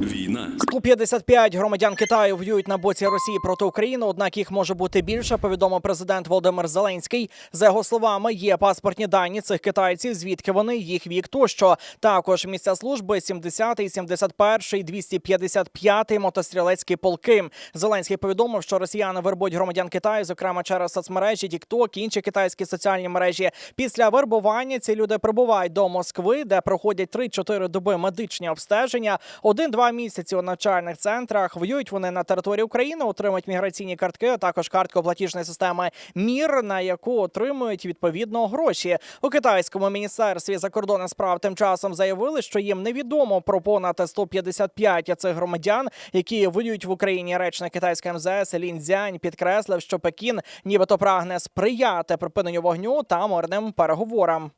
Війна 155 громадян Китаю воюють на боці Росії проти України. Однак їх може бути більше. Повідомив президент Володимир Зеленський. За його словами, є паспортні дані цих китайців. Звідки вони їх вік тощо. Також місця служби 70-й, 71-й, 255-й мотострілецькі полки. Зеленський повідомив, що росіяни вербують громадян Китаю, зокрема через соцмережі, TikTok, інші китайські соціальні мережі. Після вербування ці люди прибувають до Москви, де проходять 3-4 доби медичні обстеження. Один-два місяці у навчальних центрах воюють вони на території України, отримують міграційні картки, а також картку платіжної системи МІР, на яку отримують відповідно гроші. У китайському міністерстві закордонних справ тим часом заявили, що їм невідомо про понад 155 цих громадян, які воюють в Україні. Речник китайської МЗС Лін Цзянь підкреслив, що Пекін нібито прагне сприяти припиненню вогню та мирним переговорам.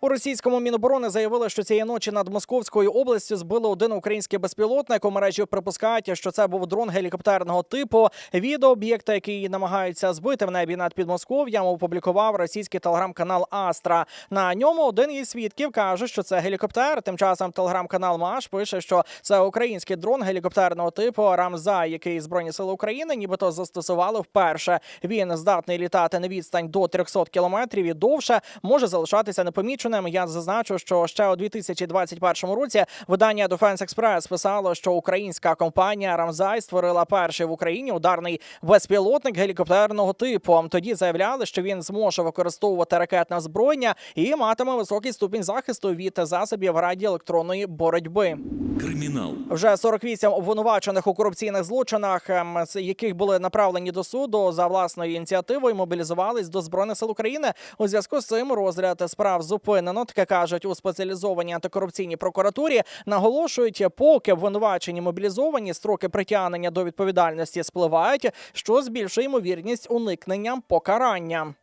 У російському міноборони заявили, що цієї ночі над Московською областю збили один український безпілотник. У мережі припускають, що це був дрон гелікоптерного типу. Відео об'єкта, який намагаються збити в небі над Підмосков'ям, опублікував російський телеграм-канал Астра. На ньому один із свідків каже, що це гелікоптер. Тим часом телеграм-канал Маш пише, що це український дрон гелікоптерного типу Рамзай, який збройні сили України нібито застосували вперше. Він здатний літати на відстань до 300 кілометрів і довше може залишатися непоміченим. Я зазначу, що ще у 2021 році видання Defense Express писало, що українська компанія Рамзай створила перший в Україні ударний безпілотник гелікоптерного типу. Тоді заявляли, що він зможе використовувати ракетне озброєння і матиме високий ступінь захисту від засобів радіоелектронної боротьби. кримінал Вже 48 обвинувачених у корупційних злочинах, ем, з яких були направлені до суду за власною ініціативою, мобілізувались до збройних сил України. У зв'язку з цим розгляд справ зупинено. Таке кажуть у спеціалізованій антикорупційній прокуратурі. Наголошують, поки обвинувачені мобілізовані, строки притягнення до відповідальності спливають, що збільшує ймовірність уникнення покарання.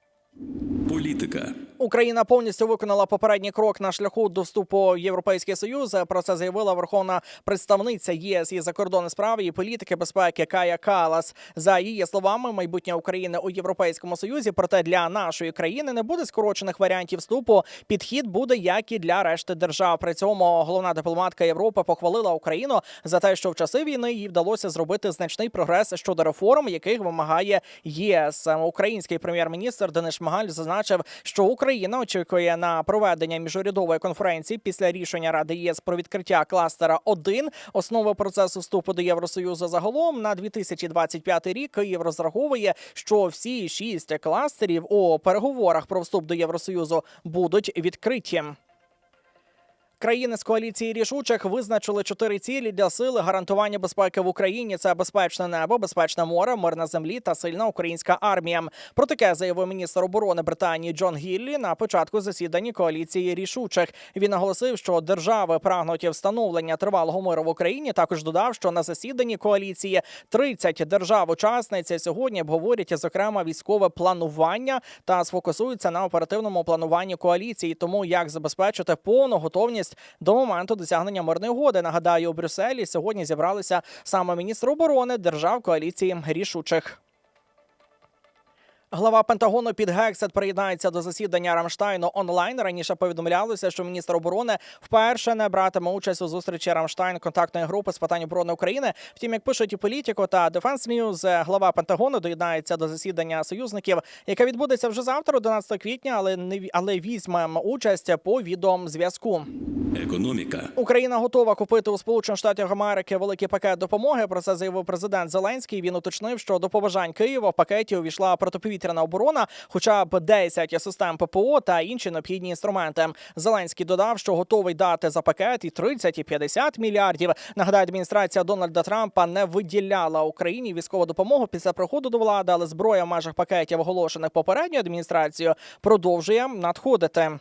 Політика Україна повністю виконала попередній крок на шляху до вступу в Європейський Союз. Про це заявила верховна представниця ЄС із закордонних справ і політики безпеки Кая Калас. За її словами, майбутнє України у Європейському Союзі. Проте для нашої країни не буде скорочених варіантів вступу. Підхід буде як і для решти держав. При цьому головна дипломатка Європи похвалила Україну за те, що в часи війни їй вдалося зробити значний прогрес щодо реформ, яких вимагає єС. Український прем'єр-міністр Денис Шмигаль зазначив, що Україна очікує на проведення міжурядової конференції після рішення Ради ЄС про відкриття кластера 1 основи процесу вступу до Євросоюзу загалом на 2025 рік. Київ розраховує, що всі шість кластерів у переговорах про вступ до Євросоюзу будуть відкриті. Країни з коаліції рішучих визначили чотири цілі для сили гарантування безпеки в Україні. Це безпечне небо, безпечне море, мир на землі та сильна українська армія. Про таке заявив міністр оборони Британії Джон Гіллі на початку засідання коаліції рішучих. Він наголосив, що держави прагнуть встановлення тривалого миру в Україні. Також додав, що на засіданні коаліції 30 держав-учасниць сьогодні обговорять зокрема військове планування та сфокусуються на оперативному плануванні коаліції, тому як забезпечити повну готовність до моменту досягнення мирної угоди. Нагадаю, у Брюсселі сьогодні зібралися саме міністр оборони держав коаліції рішучих. Глава Пентагону Під Гексет приєднається до засідання Рамштайну онлайн. Раніше повідомлялося, що міністр оборони вперше не братиме участь у зустрічі Рамштайн контактної групи з питань оборони України. Втім, як пишуть і політико та Defense News, глава Пентагону доєднається до засідання союзників, яке відбудеться вже завтра, 11 квітня, але не але візьме участь по відеозв'язку. Економіка Україна готова купити у Сполучених Штатах Америки великий пакет допомоги. Про це заявив президент Зеленський. Він уточнив, що до побажань Києва в пакеті увійшла протиповітряна оборона, хоча б 10 систем ППО та інші необхідні інструменти. Зеленський додав, що готовий дати за пакет і 30, і 50 мільярдів. Нагадаю, адміністрація Дональда Трампа не виділяла Україні військову допомогу після приходу до влади, але зброя в межах пакетів, оголошених попередньою адміністрацією, продовжує надходити.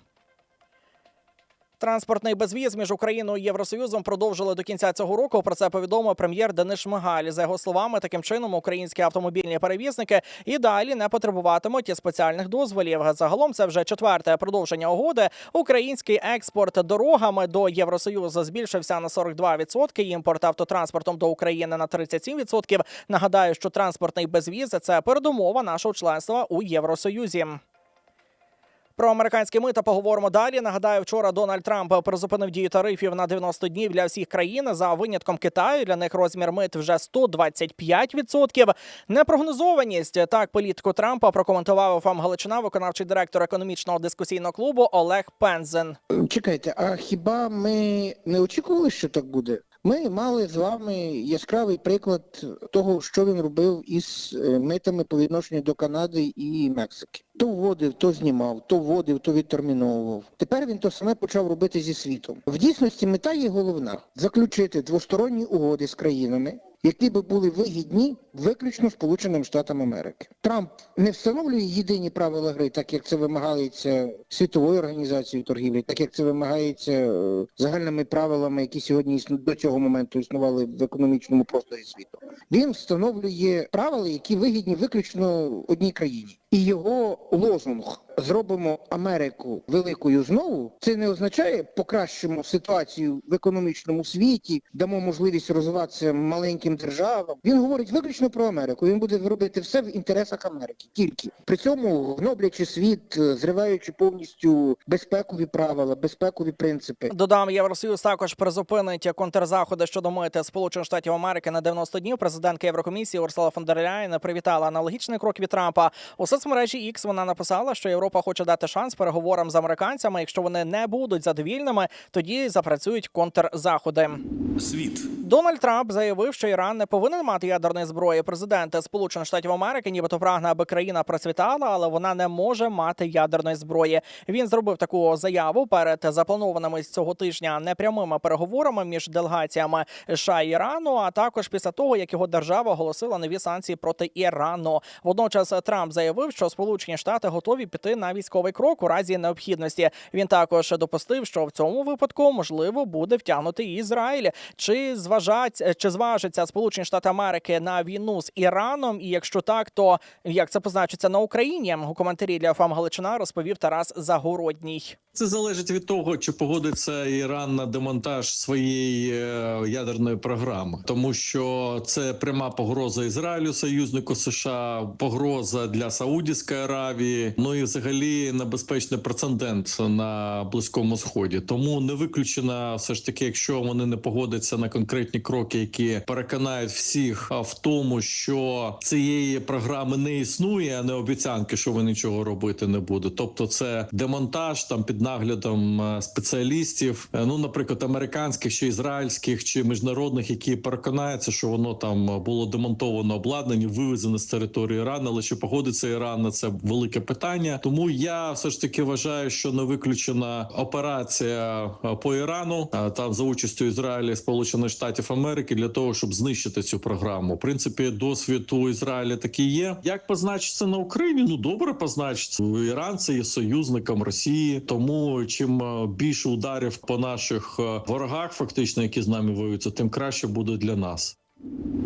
Транспортний безвіз між Україною і Євросоюзом продовжили до кінця цього року. Про це повідомив прем'єр Денис Шмигаль. За його словами, таким чином українські автомобільні перевізники і далі не потребуватимуть спеціальних дозволів. Загалом це вже четверте продовження угоди. Український експорт дорогами до Євросоюзу збільшився на 42%, Імпорт автотранспортом до України на 37%. Нагадаю, що транспортний безвіз це передумова нашого членства у Євросоюзі. Про американські мита поговоримо далі. Нагадаю, вчора Дональд Трамп призупинив дію тарифів на 90 днів для всіх країн. За винятком Китаю для них розмір мит вже 125%. Непрогнозованість так політику Трампа прокоментував ФАМ Галичина, виконавчий директор економічного дискусійного клубу Олег Пензен. Чекайте, а хіба ми не очікували, що так буде? Ми мали з вами яскравий приклад того, що він робив із е, митами по відношенню до Канади і Мексики. То вводив, то знімав, то вводив, то відтерміновував. Тепер він то саме почав робити зі світом. В дійсності мета є головна заключити двосторонні угоди з країнами, які би були вигідні виключно Сполученим Штатам Америки. Трамп не встановлює єдині правила гри, так як це вимагається світовою організацією торгівлі, так як це вимагається е, загальними правилами, які сьогодні до цього моменту існували в економічному просторі світу. Він встановлює правила, які вигідні виключно одній країні. І його лозунг зробимо Америку великою знову. Це не означає покращимо ситуацію в економічному світі, дамо можливість розвиватися маленьким державам. Він говорить виключно про Америку. Він буде робити все в інтересах Америки. Тільки при цьому гноблячи світ, е, зриваючи повністю безпекові правила, безпекові принципи. Додам, Євросоюз також призупинить контрзаходи щодо мити Сполучених Штатів Америки на 90 днів. Президентка Єврокомісії Урсула фон дер Ляєн привітала аналогічний крок від Трампа. У соцмережі X вона написала, що Європа хоче дати шанс переговорам з американцями. Якщо вони не будуть задовільними, тоді запрацюють контрзаходи. Світ. Дональд Трамп заявив, що Іран не повинен мати ядерної зброї. Президент Сполучених Штатів Америки, нібито прагне, аби країна процвітала, але вона не може мати ядерної зброї. Він зробив таку заяву перед запланованими з цього тижня непрямими переговорами між делегаціями США і Ірану, а також після того, як його держава оголосила нові санкції проти Ірану. Водночас Трамп заявив, що Сполучені Штати готові піти на військовий крок у разі необхідності. Він також допустив, що в цьому випадку можливо буде втягнути Ізраїль. Чи зважать чи зважаться Сполучені Штати Америки на війну з Іраном? І якщо так, то як це позначиться на Україні? У коментарі для ФАМ Галичина розповів Тарас Загородній. Це залежить від того, чи погодиться Іран на демонтаж своєї е, ядерної програми, тому що це пряма погроза Ізраїлю, союзнику США, погроза для Саудівської Аравії. Ну і взагалі небезпечний прецедент на близькому сході. Тому не виключено, все ж таки, якщо вони не погодяться на конкретні кроки, які переконають всіх в тому, що цієї програми не існує, а не обіцянки, що ви нічого робити не будете. Тобто, це демонтаж там під наглядом е, спеціалістів, е, ну наприклад, американських чи ізраїльських чи міжнародних, які переконаються, що воно там було демонтовано обладнання, вивезено з території Ірану, але чи погодиться Іран на це велике питання. Тому я все ж таки вважаю, що не виключена операція е, по Ірану е, там за участю Ізраїля і Сполучених Штатів Америки для того, щоб знищити цю програму. В принципі, досвід у Ізраїля такий є. Як позначиться на Україні? Ну добре позначиться. Іран це є союзником Росії. Тому чим е, більше ударів по наших е, ворогах, фактично, які з нами воюються, тим краще буде для нас.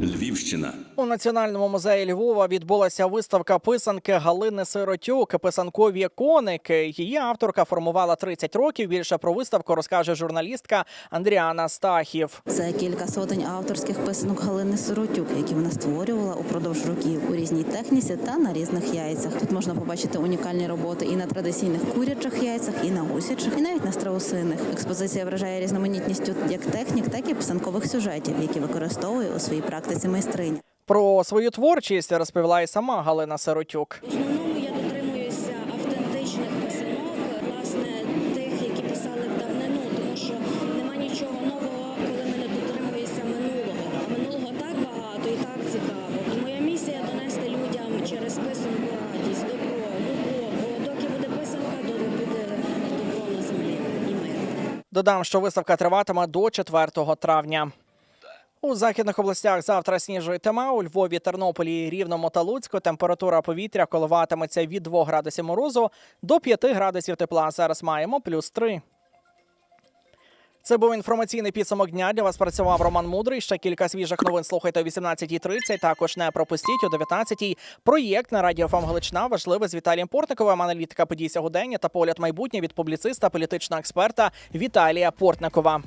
Львівщина. У національному музеї Львова відбулася виставка писанки Галини Сиротюк Писанкові коники. Її авторка формувала 30 років. Більше про виставку розкаже журналістка Андріана Стахів. Це кілька сотень авторських писанок Галини Сиротюк, які вона створювала упродовж років у різній техніці та на різних яйцях. Тут можна побачити унікальні роботи і на традиційних курячих яйцях, і на гусячих, і навіть на страусиних. Експозиція вражає різноманітністю як технік, так і писанкових сюжетів, які використовує у своїй практиці майстриня. Про свою творчість розповіла і сама Галина Сиротюк. В основному я дотримуюся автентичних писанок, власне, тих, які писали в давнину, тому що нема нічого нового, коли ми не дотримуємося минулого. А минулого так багато і так цікаво. І моя місія донести людям через писанку радість, добро, любов. Бо доки буде писанка, доки буде добро на землі і мир. Додам, що виставка триватиме до 4 травня. У західних областях завтра сніжує У Львові, Тернополі, Рівному та Луцьку температура повітря коливатиметься від 2 градусів морозу до 5 градусів тепла. Зараз маємо плюс 3. Це був інформаційний підсумок дня. Для вас працював Роман Мудрий. Ще кілька свіжих новин слухайте о 18.30. Також не пропустіть о 19.00. Проєкт на радіо ФМ Галичина важливий з Віталієм Портниковим. Аналітика подій сьогодення та погляд майбутнє від публіциста, політичного експерта Віталія Портникова.